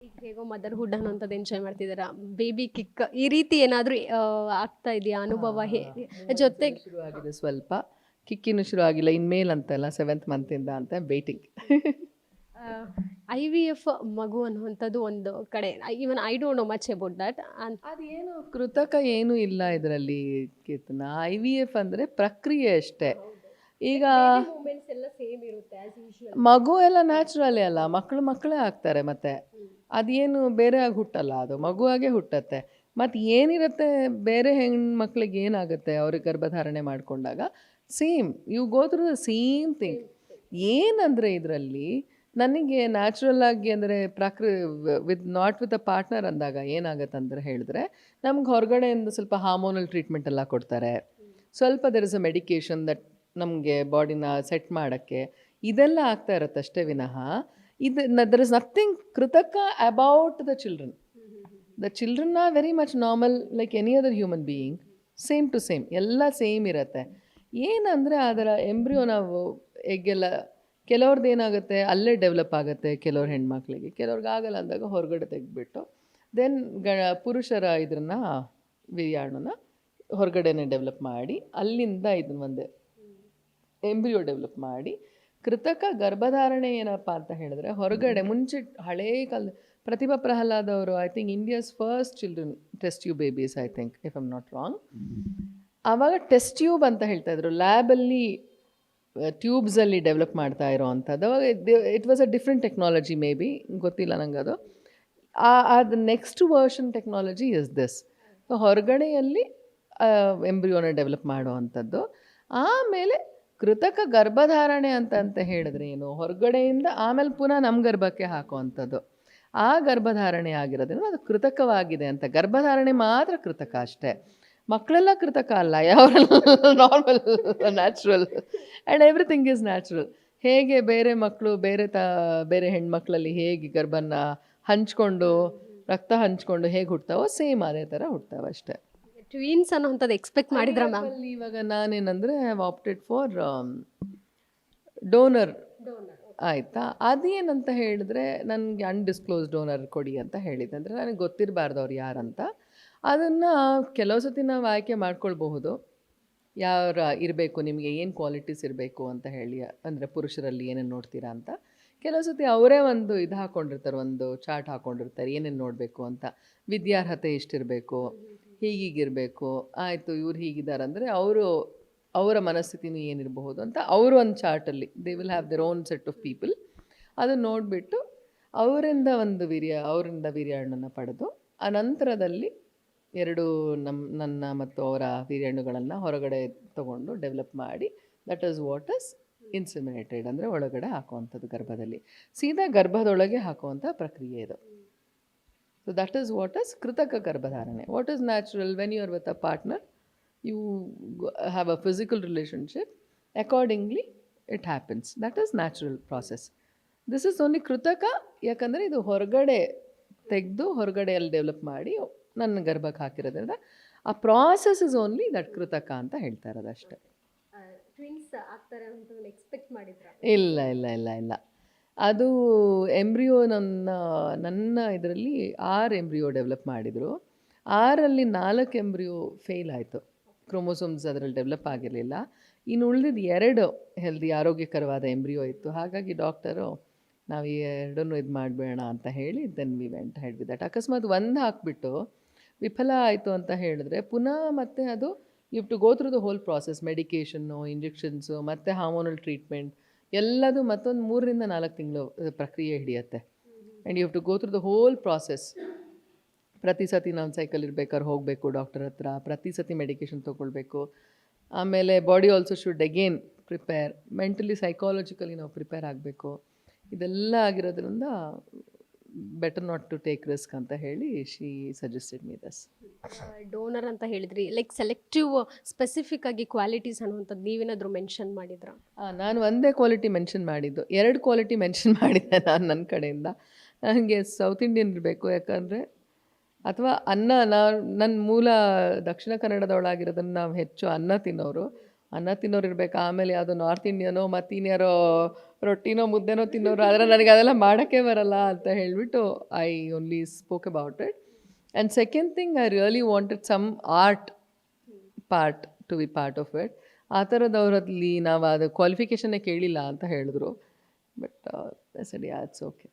ಈಗ ಹೇಗೋ ಮದರ್ಹುಡ್ ಅನ್ನೋಂಥದ್ದು ಎಂಜಾಯ್ ಮಾಡ್ತಿದ್ದೀರಾ ಬೇಬಿ ಕಿಕ್ ಈ ರೀತಿ ಏನಾದರೂ ಆಗ್ತಾ ಇದೆಯಾ? ಅನುಭವ ಹೇ ಜೊತೆಗೆ ಶುರು ಆಗಿದೆ ಸ್ವಲ್ಪ. ಕಿಕ್ಕಿನೂ ಶುರು ಆಗಿಲ್ಲ ಇನ್ಮೇಲ್ ಅಂತಲ್ಲ ಸೆವೆಂತ್ ಮಂತಿಂದ ಅಂತ ವೇಟಿಂಗ್ ಐ ವಿ ಎಫ್ ಮಗು ಅನ್ನುವಂಥದ್ದು ಒಂದು ಕಡೆ. Even I don't know much about that ಅದೇನು ಕೃತಕ ಏನೂ ಇಲ್ಲ ಇದರಲ್ಲಿ ಕೀರ್ತನ. ಐ ವಿ ಎಫ್ ಅಂದರೆ ಪ್ರಕ್ರಿಯೆ ಅಷ್ಟೇ. ಈಗ ಮಗು ಎಲ್ಲ ನ್ಯಾಚುರಲಿ ಅಲ್ಲ ಮಕ್ಕಳು ಮಕ್ಕಳೇ ಆಗ್ತಾರೆ ಮತ್ತೆ. ಅದೇನು ಬೇರೆ ಆಗಿ ಹುಟ್ಟಲ್ಲ, ಅದು ಮಗುವಾಗೆ ಹುಟ್ಟತ್ತೆ. ಮತ್ತು ಏನಿರುತ್ತೆ ಬೇರೆ ಹೆಣ್ಮಕ್ಳಿಗೆ ಏನಾಗುತ್ತೆ ಅವ್ರಿಗೆ ಗರ್ಭಧಾರಣೆ ಮಾಡಿಕೊಂಡಾಗ? Same you go same thing ಏನಂದರೆ ಇದರಲ್ಲಿ ನನಗೆ ನ್ಯಾಚುರಲ್ ಆಗಿ ಅಂದರೆ ಪ್ರಾಕೃ with not with a partner ಅಂದಾಗ ಏನಾಗುತ್ತೆ ಅಂದರೆ ಹೇಳಿದ್ರೆ, ನಮ್ಗೆ ಹೊರಗಡೆಯಿಂದ ಸ್ವಲ್ಪ ಹಾರ್ಮೋನಲ್ ಟ್ರೀಟ್ಮೆಂಟ್ ಎಲ್ಲ ಕೊಡ್ತಾರೆ. ಸ್ವಲ್ಪ there is a medication that ನಮಗೆ ಬಾಡಿನ ಸೆಟ್ ಮಾಡೋಕ್ಕೆ ಇದೆಲ್ಲ ಆಗ್ತಾ ಇರುತ್ತೆ ಅಷ್ಟೇ ವಿನಃ. ಇದು ದರ್ ಇಸ್ ನಥಿಂಗ್ ಕೃತಕ about the children the children are very much normal like any other human being same to same ಎಲ್ಲ ಸೇಮ್ ಇರುತ್ತೆ ಏನಂದರೆ ಅದರ ಎಂಬ್ರಿಯೋ ನಾವು ಎಗ್ಗೆಲ್ಲ ಕೆಲವ್ರದ್ದು ಏನಾಗುತ್ತೆ ಅಲ್ಲೇ ಡೆವಲಪ್ ಆಗುತ್ತೆ ಕೆಲವ್ರ ಹೆಣ್ಮಕ್ಳಿಗೆ ಕೆಲವ್ರಿಗೆ ಆಗಲ್ಲ ಅಂದಾಗ ಹೊರಗಡೆ ತೆಗೆದ್ಬಿಟ್ಟು ದೆನ್ ಗ ಪುರುಷರ ಇದನ್ನು ವಿರಿಯಾಣನ ಹೊರಗಡೆನೆ ಡೆವಲಪ್ ಮಾಡಿ ಅಲ್ಲಿಂದ ಇದನ್ನ ಒಂದು ಎಂಬ್ರಿಯೋ ಡೆವಲಪ್ ಮಾಡಿ ಕೃತಕ ಗರ್ಭಧಾರಣೆ ಏನಪ್ಪ ಅಂತ ಹೇಳಿದ್ರೆ ಹೊರಗಡೆ ಮುಂಚೆ ಹಳೇ ಕಾಲ ಪ್ರತಿಭಾ ಪ್ರಹ್ಲಾದ್ ಅವರು I think India's first children test tube babies I think if I'm not wrong ಆವಾಗ ಟೆಸ್ಟ್ ಟ್ಯೂಬ್ ಅಂತ ಹೇಳ್ತಾ ಇದ್ರು. ಲ್ಯಾಬಲ್ಲಿ ಟ್ಯೂಬ್ಸಲ್ಲಿ ಡೆವಲಪ್ ಮಾಡ್ತಾ ಇರೋ ಅಂಥದ್ದು ಅವಾಗ it was a different technology maybe ಗೊತ್ತಿಲ್ಲ ನಂಗೆ ಅದು ಅದು next version technology is this ಹೊರಗಡೆಯಲ್ಲಿ ಎಂಬ್ರಿಯೋನ ಡೆವಲಪ್ ಮಾಡೋ ಅಂಥದ್ದು ಆಮೇಲೆ ಕೃತಕ ಗರ್ಭಧಾರಣೆ ಅಂತ ಅಂತ ಹೇಳಿದ್ರೆ ಏನು? ಹೊರಗಡೆಯಿಂದ ಆಮೇಲೆ ಪುನಃ ನಮ್ಮ ಗರ್ಭಕ್ಕೆ ಹಾಕುವಂಥದ್ದು. ಆ ಗರ್ಭಧಾರಣೆ ಆಗಿರೋದ್ರಿಂದ ಅದು ಕೃತಕವಾಗಿದೆ ಅಂತ. ಗರ್ಭಧಾರಣೆ ಮಾತ್ರ ಕೃತಕ ಅಷ್ಟೇ. ಮಕ್ಕಳೆಲ್ಲ ಕೃತಕ ಅಲ್ಲ. ಯಾವರೆಲ್ಲ normal natural and everything is natural ಹೇಗೆ ಬೇರೆ ಮಕ್ಕಳು ಬೇರೆ ತ, ಬೇರೆ ಹೆಣ್ಮಕ್ಳಲ್ಲಿ ಹೇಗೆ ಗರ್ಭನ ಹಂಚ್ಕೊಂಡು, ರಕ್ತ ಹಂಚ್ಕೊಂಡು ಹೇಗೆ ಹುಟ್ತಾವೋ ಸೇಮ್ ಅದೇ ಥರ ಹುಟ್ತಾವ ಅಷ್ಟೇ ಟ್ವೀನ್ಸ್ ಅನ್ನೋಂಥದ್ದು ಎಕ್ಸ್ಪೆಕ್ಟ್ ಮಾಡಿದ್ರ ಮ್ಯಾಮ್ ಅಲ್ಲಿ ಇವಾಗ ನಾನೇನಂದರೆ I have opted for donor ಆಯಿತಾ? ಅದೇನಂತ ಹೇಳಿದ್ರೆ ನನಗೆ ಅನ್ಡಿಸ್ಕ್ಲೋಸ್ ಡೋನರ್ ಕೊಡಿ ಅಂತ ಹೇಳಿದ್ದೆ. ಅಂದರೆ ನನಗೆ ಗೊತ್ತಿರಬಾರ್ದು ಅವ್ರು ಯಾರಂತ. ಅದನ್ನು ಕೆಲವು ಸತಿ ನಾವು ಆಯ್ಕೆ ಮಾಡ್ಕೊಳ್ಬಹುದು. ಯಾರ ಇರಬೇಕು ನಿಮಗೆ ಏನು ಕ್ವಾಲಿಟೀಸ್ ಇರಬೇಕು ಅಂತ ಹೇಳಿ ಅಂದರೆ ಪುರುಷರಲ್ಲಿ ಏನೇನು ನೋಡ್ತೀರಾ ಅಂತ. ಕೆಲವು ಸತಿ ಅವರೇ ಒಂದು ಇದು ಹಾಕ್ಕೊಂಡಿರ್ತಾರೆ ಒಂದು ಚಾರ್ಟ್ ಹಾಕ್ಕೊಂಡಿರ್ತಾರೆ ಏನೇನು ನೋಡಬೇಕು ಅಂತ. ವಿದ್ಯಾರ್ಹತೆ ಎಷ್ಟಿರಬೇಕು? ಹೀಗೀಗಿರಬೇಕು ಆಯಿತು ಇವ್ರು ಹೀಗಿದ್ದಾರೆ ಅಂದರೆ ಅವರು ಅವರ ಮನಸ್ಥಿತಿನೂ ಏನಿರಬಹುದು ಅಂತ ಅವರು ಒಂದು ಚಾರ್ಟಲ್ಲಿ they will have their own set of people ಅದನ್ನು ನೋಡಿಬಿಟ್ಟು ಅವರಿಂದ ಒಂದು ವೀರ್ಯ, ಅವರಿಂದ ವೀರ್ಯಾಣನ್ನು ಪಡೆದು ಅನಂತರದಲ್ಲಿ ಎರಡು ನಮ್ಮ ನನ್ನ ಮತ್ತು ಅವರ ವೀರ್ಯಾಣುಗಳನ್ನು ಹೊರಗಡೆ ತಗೊಂಡು ಡೆವಲಪ್ ಮಾಡಿ that is what is inseminated ಅಂದರೆ ಒಳಗಡೆ ಹಾಕುವಂಥದ್ದು ಗರ್ಭದಲ್ಲಿ. ಸೀದಾ ಗರ್ಭದೊಳಗೆ ಹಾಕುವಂಥ ಪ್ರಕ್ರಿಯೆ ಇದು. So that is what is ಕೃತಕ ಗರ್ಭಧಾರಣೆ what is natural when you are with a partner you have a physical relationship accordingly it happens that is natural process this is only ಕೃತಕ ಯಾಕಂದರೆ ಇದು ಹೊರಗಡೆ ತೆಗೆದು ಹೊರಗಡೆಯಲ್ಲಿ ಡೆವಲಪ್ ಮಾಡಿ ನನ್ನ ಗರ್ಭಕ್ಕೆ ಹಾಕಿರೋದ್ರಿಂದ ಆ ಪ್ರಾಸೆಸ್ ಇಸ್ ಓನ್ಲಿ ದಟ್ ಕೃತಕ ಅಂತ ಹೇಳ್ತಾ ಇರೋದು ಅಷ್ಟೇ ಇಲ್ಲ ಇಲ್ಲ ಇಲ್ಲ ಇಲ್ಲ. ಅದು ಎಂಬ್ರಿಯೋ ನನ್ನ ನನ್ನ ಇದರಲ್ಲಿ ಆರು ಎಂಬ್ರಿಯೋ ಡೆವಲಪ್ ಮಾಡಿದರು. ಆರಲ್ಲಿ ನಾಲ್ಕು ಎಂಬ್ರಿಯೋ ಫೇಲ್ ಆಯಿತು. ಕ್ರೋಮೋಸೋಮ್ಸ್ ಅದರಲ್ಲಿ ಡೆವಲಪ್ ಆಗಿರಲಿಲ್ಲ. ಇನ್ನು ಉಳಿದಿದ್ದು ಎರಡು ಹೆಲ್ದಿ ಆರೋಗ್ಯಕರವಾದ ಎಂಬ್ರಿಯೋ ಇತ್ತು. ಹಾಗಾಗಿ ಡಾಕ್ಟರು ನಾವು ಈ ಎರಡನ್ನೂ ಇದು ಮಾಡಬೇಡ ಅಂತ ಹೇಳಿ then we went head with that ಅಕಸ್ಮಾತ್ ಒಂದು ಹಾಕ್ಬಿಟ್ಟು ವಿಫಲ ಆಯಿತು ಅಂತ ಹೇಳಿದ್ರೆ ಪುನಃ ಮತ್ತೆ ಅದು you to go through the whole process medication injections ಮತ್ತು ಹಾರ್ಮೋನಲ್ ಟ್ರೀಟ್ಮೆಂಟ್ ಎಲ್ಲದು ಮತ್ತೊಂದು ಮೂರರಿಂದ ನಾಲ್ಕು ತಿಂಗಳು ಪ್ರಕ್ರಿಯೆ ಹಿಡಿಯುತ್ತೆ. And you have to go through the whole process ಪ್ರತಿ ಸತಿ ನಾನು ಸೈಕಲ್ ಇರ್ಬೇಕಾದ್ರೆ ಹೋಗಬೇಕು ಡಾಕ್ಟರ್ ಹತ್ರ. ಪ್ರತಿ ಸತಿ ಮೆಡಿಕೇಷನ್ ತೊಗೊಳ್ಬೇಕು. ಆಮೇಲೆ body also should again prepare mentally psychologically ನಾವು ಪ್ರಿಪೇರ್ ಆಗಬೇಕು. ಇದೆಲ್ಲ ಆಗಿರೋದ್ರಿಂದ better not to take risk ಅಂತ ಹೇಳಿ she suggested me thus donor ಅಂತ ಹೇಳಿದ್ರಿ. ಲೈಕ್ ಸೆಲೆಕ್ಟಿವ್ ಸ್ಪೆಸಿಫಿಕ್ ಆಗಿ ಕ್ವಾಲಿಟೀಸ್ ಅನ್ನುವಂಥದ್ದು ನೀವೇನಾದರೂ ಮೆನ್ಷನ್ ಮಾಡಿದ್ರಾ? ನಾನು ಒಂದೇ ಕ್ವಾಲಿಟಿ ಮೆನ್ಷನ್ ಮಾಡಿದ್ದು. ಎರಡು ಕ್ವಾಲಿಟಿ ಮೆನ್ಷನ್ ಮಾಡಿದ್ದೆ ನಾನು ನನ್ನ ಕಡೆಯಿಂದ. ನನಗೆ ಸೌತ್ ಇಂಡಿಯನ್ ಇರಬೇಕು ಯಾಕಂದರೆ ಅಥವಾ ಅನ್ನ ನಾನು ನನ್ನ ಮೂಲ ದಕ್ಷಿಣ ಕನ್ನಡದವಳಾಗಿರೋದನ್ನು ನಾವು ಹೆಚ್ಚು ಅನ್ನ ತಿನ್ನೋರು. ಅನ್ನ ತಿನ್ನೋರು ಇರ್ಬೇಕು. ಆಮೇಲೆ ಯಾವುದೋ ನಾರ್ತ್ ಇಂಡಿಯನೋ ಮತ್ತು ಇನ್ಯಾರೋ ರೊಟ್ಟಿನೋ, ಮುದ್ದೆನೋ ತಿನ್ನೋರು, ಆದರೆ ನನಗೆ ಅದೆಲ್ಲ ಮಾಡೋಕ್ಕೆ ಬರಲ್ಲ ಅಂತ ಹೇಳಿಬಿಟ್ಟು I only spoke about it and second thing I really wanted some art part to be part of it ಆ ಥರದವ್ರಲ್ಲಿ ನಾವು ಅದು ಕ್ವಾಲಿಫಿಕೇಷನ್ನೇ ಕೇಳಿಲ್ಲ ಅಂತ ಹೇಳಿದ್ರು. ಬಟ್ ಸರಿ ಆಟ್ಸ್ ಓಕೆ